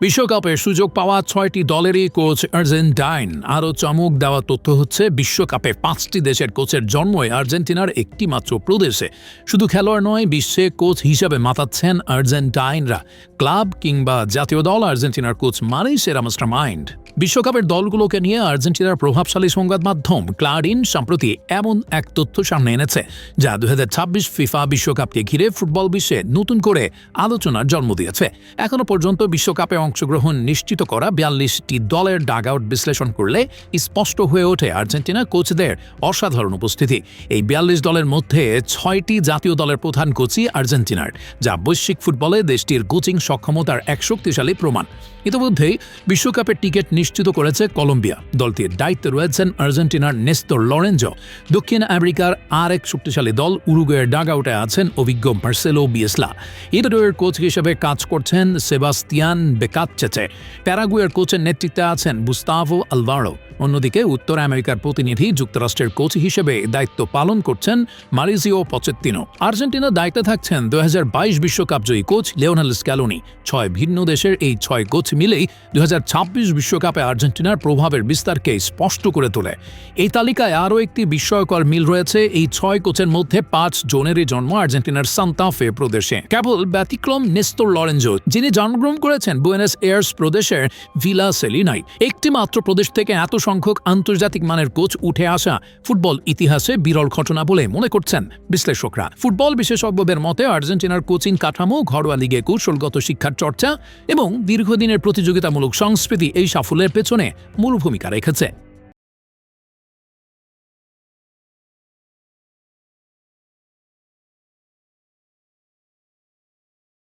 বিশ্বকাপে সুযোগ পাওয়া ছয়টি দলেরই কোচ আর্জেন্টাইন। আরও চমক দেওয়া তথ্য হচ্ছে, বিশ্বকাপে পাঁচটি দেশের কোচের জন্মই আর্জেন্টিনার একটি মাত্র প্রদেশে। শুধু খেলোয়াড় নয়, বিশ্বে কোচ হিসাবে মাতাচ্ছেন আর্জেন্টাইনরা। ক্লাব কিংবা জাতীয় দল আর্জেন্টিনার কোচ মানেই সেরা মাস্টার মাইন্ড বিশ্বকাপের দলগুলোকে নিয়ে আর্জেন্টিনার প্রভাবশালী সংবাদ মাধ্যম ক্লারিন সম্প্রতি এমন এক তথ্য সামনে এনেছে, যা দু ফিফা বিশ্বকাপকে ঘিরে ফুটবল বিশ্বে নতুন করে আলোচনার জন্ম দিয়েছে। এখনও পর্যন্ত বিশ্বকাপে অংশগ্রহণ নিশ্চিত করা বিয়াল্লিশটি দলের ডাগ আউট বিশ্লেষণ করলে স্পষ্ট হয়ে ওঠে আর্জেন্টিনা কোচদের অসাধারণ উপস্থিতি। এই বিয়াল্লিশ দলের মধ্যে ছয়টি জাতীয় দলের প্রধান কোচই আর্জেন্টিনার, যা বৈশ্বিক ফুটবলে দেশটির কোচিং সক্ষমতার এক শক্তিশালী প্রমাণ। ইতিমধ্যেই বিশ্বকাপের টিকিট নিশ্চিত করেছে কলম্বিয়া। দলটির দায়িত্বে রয়েছেন আর্জেন্টিনার নেস্তর লরেঞ্জ। দক্ষিণ আমেরিকার আর এক শক্তিশালী দল উরুগুয়ের ডাগ আউটে আছেন অভিজ্ঞ মার্সেলো বিয়েসলা। ইতালির কোচ হিসেবে কাজ করছেন সেবাস্তিয়ান বেকাচ্চেচে। প্যারাগুয়ের কোচের নেতৃত্বে আছেন বুস্তাভো আলভারো। অন্যদিকে উত্তর আমেরিকার প্রতিনিধি, যুক্তরাষ্ট্রের কোচ হিসেবে দায়িত্ব পালন করছেন মারিজিও পচেত্তিনো। আর্জেন্টিনা দায়িত্বে থাকছেন দু বিশ্বকাপ জয়ী কোচ লিওনাল স্ক্যালোনি। ছয় ভিন্ন দেশের এই ছয় কোচ মিলেই দু বিশ্বকাপে আর্জেন্টিনার প্রভাবের বিস্তারকে স্পষ্ট করে তোলে। এই তালিকায় আরও একটি বিস্ময়কর মিল রয়েছে, এই ছয় কোচের মধ্যে পাঁচ জনেরই জন্ম আর্জেন্টিনার সান্তাফে প্রদেশে। কেবল ব্যতিক্রম নেস্তর লরেঞ্জো, যিনি জন্মগ্রহণ করেছেন বুয়েনাস এয়ার্স প্রদেশের ভিলা সেলিনাই একটি মাত্র প্রদেশ থেকে এত সংখ্যক আন্তর্জাতিক মানের কোচ উঠে আসা ফুটবল ইতিহাসে বিরল ঘটনা বলে মনে করছেন বিশ্লেষকরা। ফুটবল বিশেষজ্ঞদের মতে, আর্জেন্টিনার কোচিং কাঠামো, ঘরোয়া লিগে কৌশলগত শিক্ষার চর্চা এবং দীর্ঘদিনের প্রতিযোগিতামূলক সংস্কৃতি এই সাফল্যের পেছনে মূল ভূমিকা রেখেছে।